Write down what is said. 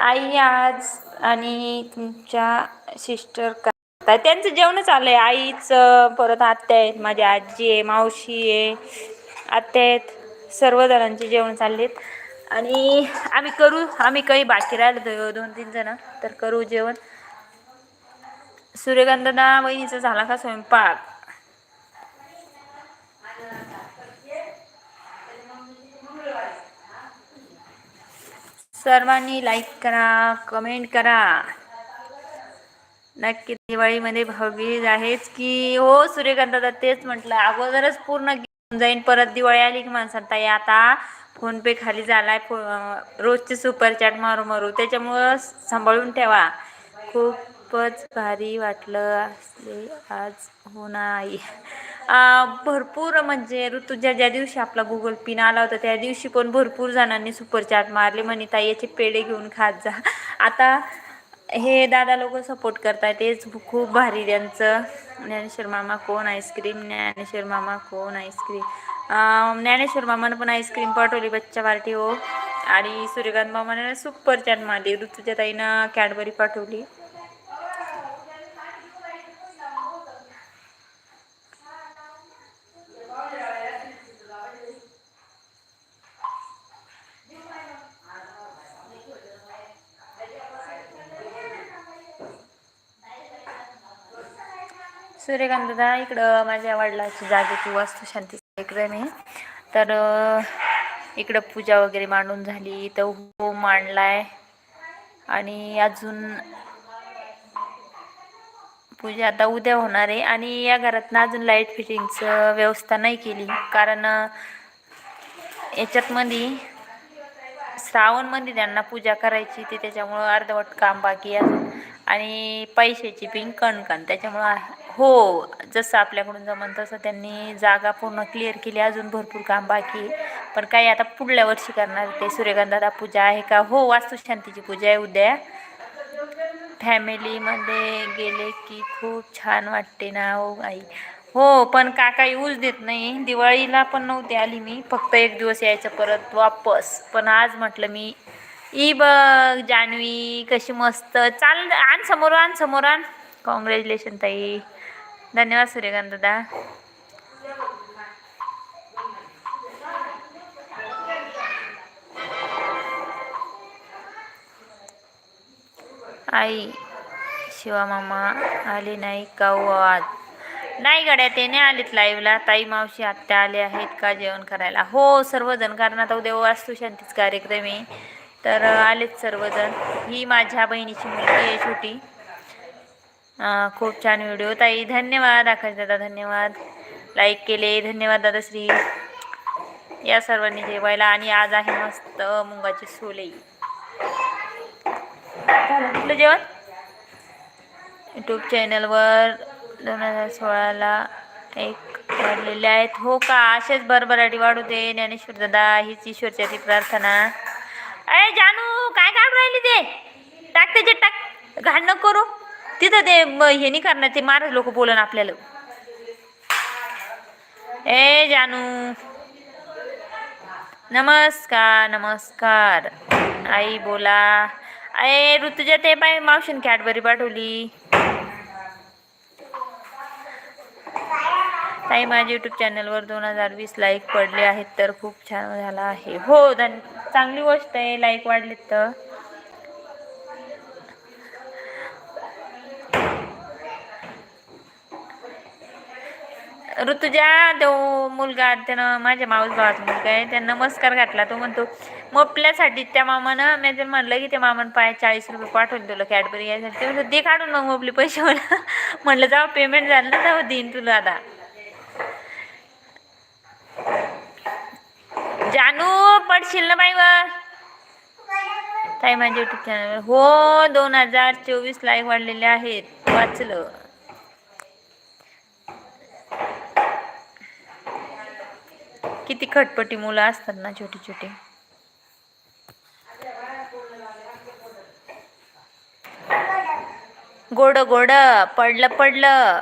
आई आज आणि तुमच्या सिस्टर करताय त्यांचं जेवणच आलं आहे आईचं परत आत्या आहेत. माझी आजी आहे मावशी आहे. आत्या आहेत. सर्व जणांचे जेवण चाललेत. आणि आम्ही करू आम्ही काही बाकी राहिलो दोन तीन जण. तर करू जेवण. सूर्यगंधना वहिनीचा झाला का स्वयंपाक? सर्वांनी लाईक करा कमेंट करा. नक्की दिवाळीमध्ये भाऊबीज आहेच की हो सूर्यकांत तेच म्हटलं अगोदरच पूर्ण घेऊन जाईन परत दिवाळी आली की माणसात ताई आता फोनपे खाली झालाय फो रोजचे सुपर चॅट मारू मारू त्याच्यामुळं सांभाळून ठेवा. खूपच भारी वाटलं असले आज हो नाही भरपूर म्हणजे ऋतुजा ज्या दिवशी आपला गुगल पिन आला होता त्या दिवशी पण भरपूर जणांनी सुपर चॅट मारले म्हणे ताई याचे पेढे घेऊन खात जा. आता हे दादा लोक सपोर्ट करतात तेच खूप भारी त्यांचं. ज्ञानेश्वर मामा कोण आईस्क्रीम ज्ञानेश्वर मामा कोण आईस्क्रीम ज्ञानेश्वर मामानं पण आईस्क्रीम पाठवली बच्चा पार्टी हो. आणि सूर्यकांत मामाने सुपर चॅट मारली ऋतूच्या ताईनं कॅडबरी पाठवली. सूर्यकांत दादा इकडं माझ्या वडिलाची जागेची वास्तुशांती कार्यक्रम आहे. तर इकडं पूजा वगैरे मांडून झाली तर होम मांडलाय. आणि अजून पूजा आता उद्या होणार आहे. आणि या घरातनं अजून लाइट फिटिंगचं व्यवस्था नाही केली. कारण याच्यातमध्ये याच्यात मध्ये श्रावणमध्ये त्यांना पूजा करायची ती त्याच्यामुळं अर्धवट काम बाकी आहे अजून. आणि पैशाची पिंक कणकण. त्याच्यामुळं हो जसं आपल्याकडून जमन तसं त्यांनी जागा पूर्ण क्लिअर केली अजून भरपूर काम बाकी. पण काही आता पुढल्या वर्षी करणार ते सूर्यगंधाचा पूजा आहे का? हो वास्तुशांतीची पूजा आहे उद्या. फॅमिलीमध्ये गेले की खूप छान वाटते ना हो आई हो पण काका येऊच देत नाही. दिवाळीला पण नव्हते आली मी. फक्त एक दिवस यायचं परत वापस. पण आज म्हटलं मी ई बघ जान्हवी कशी मस्त. चाल आण समोर आण समोर आण. कॉंग्रॅच्युलेशन ताई. धन्यवाद सूर्यकांत दादा आई शिवा मामा आले नाही का हो आज नाही गड्या ते नाही आलेत लाईव्हला ताई मावशी आत्या आले आहेत का जेवण करायला हो सर्वजण कारण आता उद्या वास्तुशांतीच कार्यक्रम आहे तर आलेत सर्वजण ही माझ्या बहिणीची मुलगी आहे छोटी खूप छान व्हिडिओ. ताई धन्यवाद. आकाश दादा धन्यवाद. लाईक केले. धन्यवाद दादाश्री. या सर्वांनी जेवायला आणि आज आहे मस्त मुंगाची सोले. झालं कुठलं जेवण? यूट्यूब चॅनलवर दोन हजार सोळाला एक वाढलेले आहेत. हो का? असेच भरभराटी वाढू दे. ज्ञानेश्वर दादा हीच ईश्वरच्या ती प्रार्थना. अरे जानू काय काढून राहिली ते? टाक त्याचे टाक. घाण करू. तिथं ते हे नाही करणार ते मार लोक बोलन आपल्याला. ए जानू. नमस्कार नमस्कार. आई बोला. अरे ऋतुजा ते पाय मावशीन कॅडबरी पाठवली. ताई माझ्या यूट्यूब चॅनलवर दोन हजार वीस लाईक पडले आहेत तर खूप छान झाला आहे. हो धन चांगली गोष्ट आहे लाईक वाढलेत तर. ऋतुजा तो मुलगा त्यानं माझ्या माऊस भावाचा मुलगा आहे. त्यानं नमस्कार घातला. तो म्हणतो मोपल्यासाठी त्या मामानं मी जर म्हणलं की त्या मामानं पाय चाळीस रुपये पाठवले तुला कॅडबरी यायसाठी ते म्हणतो दे काढून मग मोपली पैसे मला. म्हणलं जाऊ पेमेंट झालं ना जाऊ देईन तुला आता. जानू पडशील ना बाई ताई माझ्या युट्यूब चॅनल हो दोन हजार चोवीस लाईक वाढलेले आहेत. वाचलं. किती खटपटी मुलं असतात ना छोटी छोटी. गोड गोड पडलं पडलं.